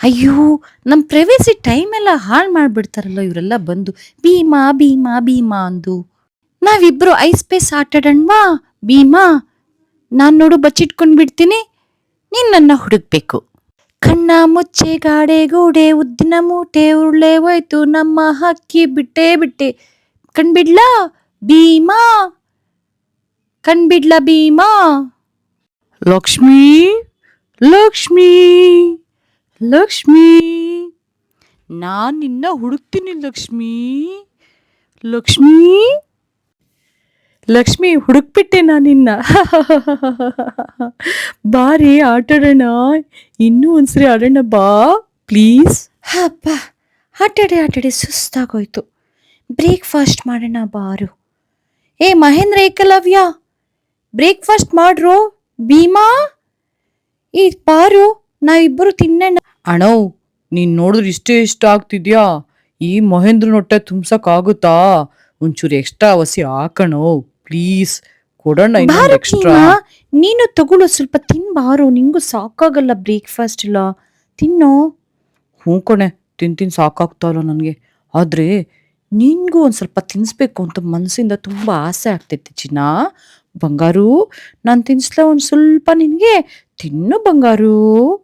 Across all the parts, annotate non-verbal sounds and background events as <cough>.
ಅಯ್ಯೋ ನಮ್ಮ privacy time ಎಲ್ಲ ಹಾಳು ಮಾಡ್ಬಿಡ್ತಾರಲ್ಲ ಇವರೆಲ್ಲ ಬಂದು ಭೀಮಾ ಭೀಮಾ ಭೀಮಾ ಅಂದು. ನಾವಿಬ್ರು ಐಸ್ ಪೇಸ್ ಆಟಾಡಣ್ವಾ? ಭೀಮಾ ನಾನ್ ನೋಡು ಬಚ್ಚಿಟ್ಕೊಂಡ್ ಬಿಡ್ತೀನಿ ನೀನ್ ನನ್ನ ಹುಡುಕ್ಬೇಕು. ಕಣ್ಣ ಮುಚ್ಚೆ ಗಾಡೆ ಗೋಡೆ ಉದ್ದಿನ ಮೂಟೆ ಉರುಳೆ ಹೋಯ್ತು ನಮ್ಮ ಹಕ್ಕಿ ಬಿಟ್ಟೆ ಬಿಟ್ಟೆ. ಕಣ್ಬಿಡ್ಲಾ? ಭೀಮಾ ಕಣ್ಬಿಡ್ಲಾ ಭೀಮಾ? ಲಕ್ಷ್ಮೀ ಲಕ್ಷ್ಮೀ, ಲಕ್ಷ್ಮಿ. ನಾನು ನಿನ್ನ ಹುಡುಕ್ತೀನಿ ಲಕ್ಷ್ಮಿ. ಲಕ್ಷ್ಮೀ, ಲಕ್ಷ್ಮಿ, ಹುಡುಕ್ಬಿಟ್ಟೆ ನಿನ್ನ. <laughs> ಬಾರಿ ಆಟಾಡೋಣ ಇನ್ನೂ ಒಂದ್ಸರಿ ಆಡೋಣ ಬಾ ಪ್ಲೀಸ್ ಹಬ್ಬ. ಆಟಾಡಿ ಆಟಾಡಿ ಸುಸ್ತಾಗೋಯ್ತು. ಬ್ರೇಕ್ಫಾಸ್ಟ್ ಮಾಡೋಣ ಬಾರು. ಏ, ಮಹೇಂದ್ರ ಏಕಲವ್ಯ. ಬ್ರೇಕ್ಫಾಸ್ಟ್ ಮಾಡ್ರು? ಭೀಮಾ? ಈ ಪಾರು ನಾವಿಬ್ಬರು ತಿನ್ನೋಣ ಅಣೋ ನೀನ್ ನೋಡಿದ್ರೆ ಇಷ್ಟೇ ಇಷ್ಟ ಆಗ್ತಿದ್ಯಾ? ಈ ಮಹೇಂದ್ರನ ಹೊಟ್ಟೆ ತುಂಬ್ಸಕ್ಕಾಗುತ್ತಾ? ಒಂಚೂರು ಎಕ್ಸ್ಟ್ರಾ ಅವಸಿ ಹಾಕಣೋ ಪ್ಲೀಸ್ ಕೊಡೋಣ ಎಕ್ಸ್ಟ್ರಾ ನೀನು ತಗೊಳ್ಳೋ ಸ್ವಲ್ಪ ತಿನ್ಬಾರು ನಿಂಗೂ ಸಾಕಾಗಲ್ಲ ಬ್ರೇಕ್ಫಾಸ್ಟ್ ಇಲ್ಲ ತಿನ್ನೋ. ಹ್ಞೂ ಕಣೆ ತಿನ್ ತಿನ್ ಸಾಕಾಗ್ತಾವಲ್ಲ ನನಗೆ. ಆದ್ರೆ ನಿನ್ಗೂ ಒಂದು ಸ್ವಲ್ಪ ತಿನ್ಸ್ಬೇಕು ಅಂತ ಮನಸ್ಸಿಂದ ತುಂಬಾ ಆಸೆ ಆಗ್ತೈತಿ ಚಿನ್ನ. ಬಂಗಾರು, ನಾನು ತಿನ್ಸ್ಲ ಒಂದು ಸ್ವಲ್ಪ ನಿನಗೆ, ತಿನ್ನು ಬಂಗಾರು.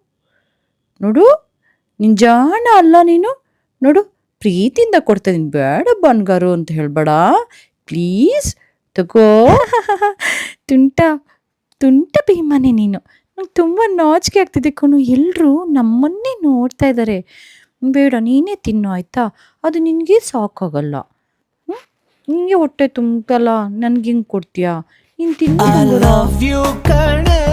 ನೋಡು ನಿನ್ನ ಜಾಣ ಅಲ್ಲ ನೀನು. ನೋಡು, ಪ್ರೀತಿಯಿಂದ ಕೊಡ್ತಾ ಇದೀನಿ. ಬೇಡ ಬಂಗಾರು ಅಂತ ಹೇಳಬೇಡ. ಪ್ಲೀಸ್, ತಗೋ. <laughs> ತುಂಟ ತುಂಟ ಭೀಮಾನೆ ನೀನು. ನಂಗೆ ತುಂಬ ನಾಚಿಕೆ ಆಗ್ತಿದೆ ಕಣು. ಎಲ್ಲರೂ ನಮ್ಮನ್ನೇ ನೋಡ್ತಾ ಇದ್ದಾರೆ ಬೇಡ, ನೀನೇ ತಿನ್ನು, ಆಯ್ತಾ? ಅದು ನಿನಗೆ ಸಾಕಾಗಲ್ಲ. ನಿನಗೆ ಹೊಟ್ಟೆ ತುಂಬಲ್ಲ ನನಗೆ ಹಿಂಗೆ ಕೊಡ್ತೀಯಾ? I love you, Colonel.